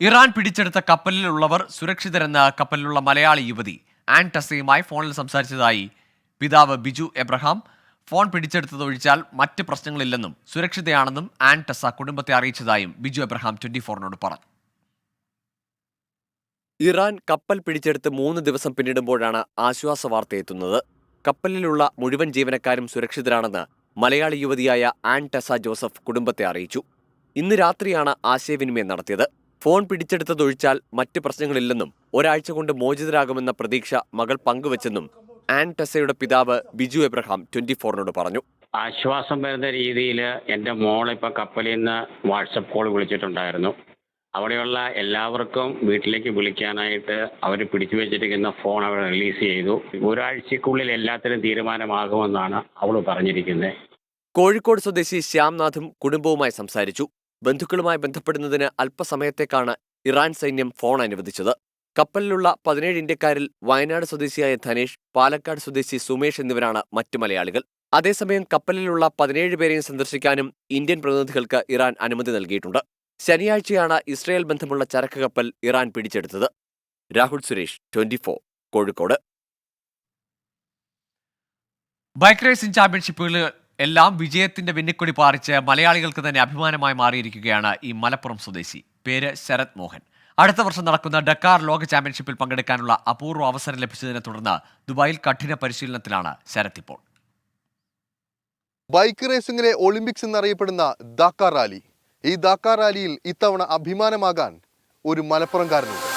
Iran പിടിച്ചെടുത്ത കപ്പലിലുള്ളവർ സുരക്ഷിതരെന്ന കപ്പലിലുള്ള മലയാളി യുവതി an ടസയുമായി ഫോണിൽ സംസാരിച്ചതായി പിതാവ് ബിജു എബ്രഹാം. ഫോൺ പിടിച്ചെടുത്തതൊഴിച്ചാൽ മറ്റ് പ്രശ്നങ്ങളില്ലെന്നും സുരക്ഷിതയാണെന്നും ആൻ ടസ കുടുംബത്തെ അറിയിച്ചതായും ബിജു എബ്രഹാം ട്വന്റി ഫോറിനോട് പറഞ്ഞു. ഇറാൻ കപ്പൽ പിടിച്ചെടുത്ത് മൂന്ന് ദിവസം പിന്നിടുമ്പോഴാണ് ആശ്വാസ വാർത്ത എത്തുന്നത്. കപ്പലിലുള്ള മുഴുവൻ ജീവനക്കാരും സുരക്ഷിതരാണെന്ന് മലയാളി യുവതിയായ ആൻ ജോസഫ് കുടുംബത്തെ അറിയിച്ചു. ഇന്ന് രാത്രിയാണ് ആശയവിനിമയം നടത്തിയത്. ഫോൺ പിടിച്ചെടുത്തതൊഴിച്ചാൽ മറ്റ് പ്രശ്നങ്ങളില്ലെന്നും ഒരാഴ്ച കൊണ്ട് മോചിതരാകുമെന്ന പ്രതീക്ഷ മകൾ പങ്കുവച്ചെന്നും ആൻ ടെസയുടെ പിതാവ് ബിജു എബ്രഹാം ട്വന്റി ഫോറിനോട് പറഞ്ഞു. ആശ്വാസം വരുന്ന രീതിയിൽ എന്റെ മോളിപ്പോ കപ്പലിൽ നിന്ന് വാട്സപ്പ് കോൾ വിളിച്ചിട്ടുണ്ടായിരുന്നു. അവിടെയുള്ള എല്ലാവർക്കും വീട്ടിലേക്ക് വിളിക്കാനായിട്ട് അവർ പിടിച്ചു വെച്ചിരിക്കുന്ന ഫോൺ അവർ റിലീസ് ചെയ്തു. ഒരാഴ്ചക്കുള്ളിൽ എല്ലാത്തിനും തീരുമാനമാകുമെന്നാണ് അവൾ പറഞ്ഞിരിക്കുന്നത്. കോഴിക്കോട് സ്വദേശി ശ്യാംനാഥും കുടുംബവുമായി സംസാരിച്ചു. ബന്ധുക്കളുമായി ബന്ധപ്പെടുന്നതിന് അല്പസമയത്തേക്കാണ് ഇറാൻ സൈന്യം ഫോൺ അനുവദിച്ചത്. കപ്പലിലുള്ള പതിനേഴ് ഇന്ത്യക്കാരിൽ വയനാട് സ്വദേശിയായ ധനേഷ് പാലക്കാട് സ്വദേശി സുമേഷ് എന്നിവരാണ് മറ്റു മലയാളികൾ. അതേസമയം കപ്പലിലുള്ള പതിനേഴ് പേരെയും സന്ദർശിക്കാനും ഇന്ത്യൻ പ്രതിനിധികൾക്ക് ഇറാൻ അനുമതി നൽകിയിട്ടുണ്ട്. ശനിയാഴ്ചയാണ് ഇസ്രയേൽ ബന്ധമുള്ള ചരക്ക് കപ്പൽ ഇറാൻ പിടിച്ചെടുത്തത്. Rahul Suresh twenty Kozhikode. Bike racing ചാമ്പ്യൻഷിപ്പുകളിൽ എല്ലാം വിജയത്തിന്റെ വെന്നിക്കൊടി പാറിച്ച് മലയാളികൾക്ക് തന്നെ അഭിമാനമായി മാറിയിരിക്കുകയാണ് ഈ മലപ്പുറം സ്വദേശി. പേര് ശരത് മോഹൻ. അടുത്ത വർഷം നടക്കുന്ന ഡക്കാർ ലോക ചാമ്പ്യൻഷിപ്പിൽ പങ്കെടുക്കാനുള്ള അപൂർവ അവസരം ലഭിച്ചതിനെ തുടർന്ന് ദുബായിൽ കഠിന പരിശീലനത്തിലാണ് ശരത് ഇപ്പോൾ. ബൈക്ക് റേസിംഗിലെ ഒളിമ്പിക്സ് എന്നറിയപ്പെടുന്ന ദാക്കാർ റാലി. ഈ ദാക്കാർ റാലിയിൽ ഇത്തവണ അഭിമാനമാകാൻ ഒരു മലപ്പുറംകാരനുണ്ട്.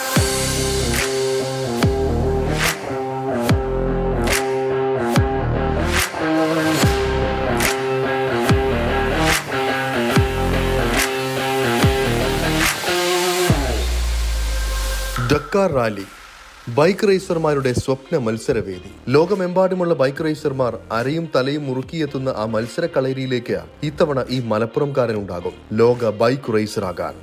ഡക്കാർ റാലി ബൈക്ക് റേസർമാരുടെ സ്വപ്ന മത്സരവേദി. ലോകമെമ്പാടുമുള്ള ബൈക്ക് റേസർമാർ അരയും തലയും മുറുക്കിയെത്തുന്ന ആ മത്സര കളരിയിലേക്ക് ഇത്തവണ ഈ മലപ്പുറംകാരനുണ്ടാകും. ലോക ബൈക്ക് റേസറാകാൻ.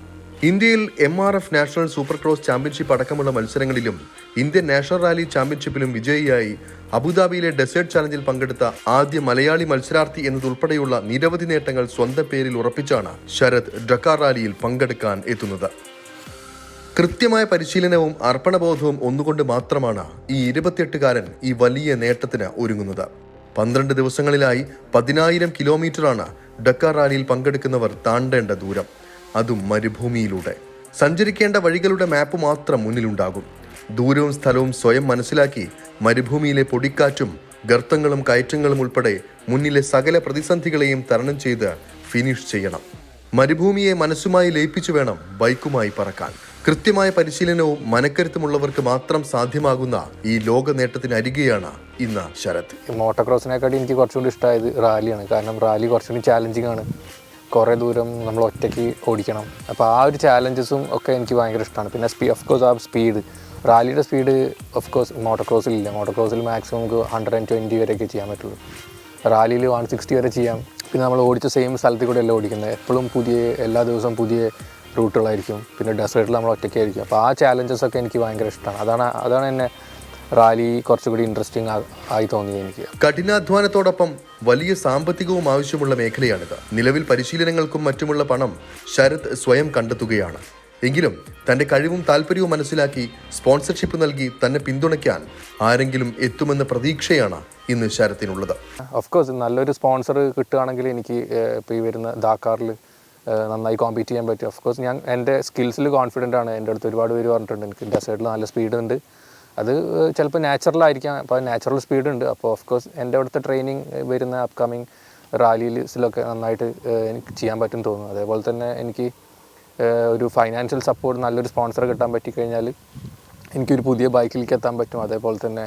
ഇന്ത്യയിൽ M R F national super cross championship അടക്കമുള്ള മത്സരങ്ങളിലും ഇന്ത്യൻ നാഷണൽ റാലി ചാമ്പ്യൻഷിപ്പിലും വിജയിയായി അബുദാബിയിലെ ഡെസേർട്ട് ചലഞ്ചിൽ പങ്കെടുത്ത ആദ്യ മലയാളി മത്സരാർത്ഥി എന്നതുൾപ്പെടെയുള്ള നിരവധി നേട്ടങ്ങൾ സ്വന്തം പേരിൽ ഉറപ്പിച്ചാണ് ശരത് ഡക്കാർ റാലിയിൽ പങ്കെടുക്കാൻ എത്തുന്നത്. കൃത്യമായ പരിശീലനവും അർപ്പണബോധവും ഒന്നുകൊണ്ട് മാത്രമാണ് ഈ ഇരുപത്തിയെട്ടുകാരൻ ഈ വലിയ നേട്ടത്തിന് ഒരുങ്ങുന്നത്. പന്ത്രണ്ട് ദിവസങ്ങളിലായി പതിനായിരം കിലോമീറ്ററാണ് ഡക്കാർ റാലിയിൽ പങ്കെടുക്കുന്നവർ താണ്ടേണ്ട ദൂരം. അതും മരുഭൂമിയിലൂടെ. സഞ്ചരിക്കേണ്ട വഴികളുടെ മാപ്പ് മാത്രം മുന്നിലുണ്ടാകും. ദൂരവും സ്ഥലവും സ്വയം മനസ്സിലാക്കി മരുഭൂമിയിലെ പൊടിക്കാറ്റും ഗർത്തങ്ങളും കയറ്റങ്ങളും ഉൾപ്പെടെ മുന്നിലെ സകല പ്രതിസന്ധികളെയും തരണം ചെയ്ത് ഫിനിഷ് ചെയ്യണം. മരുഭൂമിയെ മനസ്സുമായി ലയിപ്പിച്ചു വേണം ബൈക്കുമായി പറക്കാൻ. കൃത്യമായ പരിശീലനവും മനക്കരുത്തുമുള്ളവർക്ക് മാത്രം സാധ്യമാകുന്ന ഈ ലോക നേട്ടത്തിനരികെയാണ് ഇന്ന് ശരത്. മോട്ടോക്രോസിനെക്കാട്ടി എനിക്ക് കുറച്ചുകൂടി ഇഷ്ടമായത് റാലിയാണ്. കാരണം റാലി കുറച്ചുകൂടി ചാലഞ്ചിങ് ആണ്. കുറേ ദൂരം നമ്മൾ ഒറ്റയ്ക്ക് ഓടിക്കണം. അപ്പോൾ ആ ഒരു ചാലഞ്ചസും ഒക്കെ എനിക്ക് ഭയങ്കര ഇഷ്ടമാണ് പിന്നെ സ്പീ ഓഫ് കോഴ്സ് ആ സ്പീഡ് റാലിയുടെ സ്പീഡ് ഓഫ് കോഴ്സ് മോട്ടോക്രോസിൽ ഇല്ല മോട്ടോക്രോസിൽ മാക്സിമം നമുക്ക് ഹൺഡ്രഡ് ആൻഡ് ട്വന്റി വരെയൊക്കെ ചെയ്യാൻ പറ്റുള്ളൂ. റാലിയിൽ വൺ സിക്സ്റ്റി വരെ ചെയ്യാം. പിന്നെ നമ്മൾ ഓടിച്ച സെയിം സ്ഥലത്തിൽ കൂടെ അല്ല ഓടിക്കുന്നത്. എപ്പോഴും പുതിയ എല്ലാ ദിവസവും പുതിയ റൂട്ടുകളായിരിക്കും. പിന്നെ ഡെസേർട്ടിൽ നമ്മൾ ഒറ്റയ്ക്കായിരിക്കും. അപ്പോൾ ആ ചാലഞ്ചസ് ഒക്കെ എനിക്ക് ഭയങ്കര ഇഷ്ടമാണ് അതാണ് അതാണ് എന്നെ റാലി കുറച്ചുകൂടി ഇൻട്രസ്റ്റിംഗ് ആയി തോന്നിയത് എനിക്ക്. കഠിനാധ്വാനത്തോടൊപ്പം വലിയ സാമ്പത്തികവും ആവശ്യമുള്ള മേഖലയാണിത്. നിലവിൽ പരിശീലനങ്ങൾക്കും മറ്റുമുള്ള പണം ശരത് സ്വയം കണ്ടെത്തുകയാണ്. എങ്കിലും തന്റെ കഴിവും താല്പര്യവും മനസ്സിലാക്കി സ്പോൺസർഷിപ്പ് നൽകി തന്നെ പിന്തുണയ്ക്കാൻ ആരെങ്കിലും എത്തുമെന്ന പ്രതീക്ഷയാണ് ഇന്ന് ശരത്തിനുള്ളത്. ഓഫ് കോഴ്സ് നല്ലൊരു സ്പോൺസർ കിട്ടുകയാണെങ്കിൽ എനിക്ക് ഇപ്പോൾ ഈ വരുന്ന ദാക്കാറിൽ നന്നായി കോമ്പീറ്റ് ചെയ്യാൻ പറ്റും. ഓഫ് കോഴ്സ് ഞാൻ എന്റെ സ്കിൽസിൽ കോൺഫിഡന്റ് ആണ്. എന്റെ അടുത്ത് ഒരുപാട് പേര് പറഞ്ഞിട്ടുണ്ട് എനിക്ക് ഡെസേർട്ടിൽ നല്ല സ്പീഡ് ഉണ്ട്. അത് ചിലപ്പോൾ നാച്ചുറലായിരിക്കാം അപ്പോൾ നാച്ചുറൽ സ്പീഡ് ഉണ്ട്. അപ്പോൾ ഓഫ് കോഴ്സ് എന്റെ അടുത്ത് ട്രെയിനിങ് വരുന്ന അപ്കമിങ് റാലീസിലൊക്കെ നന്നായിട്ട് എനിക്ക് ചെയ്യാൻ പറ്റും തോന്നുന്നു. അതേപോലെ തന്നെ എനിക്ക് ഒരു ഫൈനാൻഷ്യൽ സപ്പോർട്ട് നല്ലൊരു സ്പോൺസർ കിട്ടാൻ പറ്റിക്കഴിഞ്ഞാൽ എനിക്കൊരു പുതിയ ബൈക്കിലേക്ക് എത്താൻ പറ്റും. അതേപോലെ തന്നെ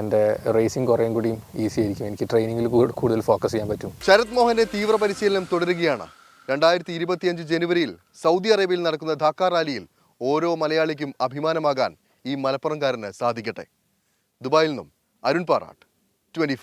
എന്റെ റേസിംഗ് കുറേയും കൂടിയും ഈസി ആയിരിക്കും. എനിക്ക് ട്രെയിനിങ്ങിൽ കൂടുതൽ ഫോക്കസ് ചെയ്യാൻ പറ്റും. ശരത് മോഹന്റെ തീവ്ര പരിശീലനം തുടരുകയാണ്. രണ്ടായിരത്തി ഇരുപത്തിയഞ്ച് ജനുവരിയിൽ സൗദി അറേബ്യയിൽ നടക്കുന്ന ധാക്ക റാലിയിൽ ഓരോ മലയാളിക്കും അഭിമാനമാകാൻ ഈ മലപ്പുറംകാരന് സാധിക്കട്ടെ. ദുബായിൽ നിന്നും അരുൺ പാറാട്ട് ട്വന്റി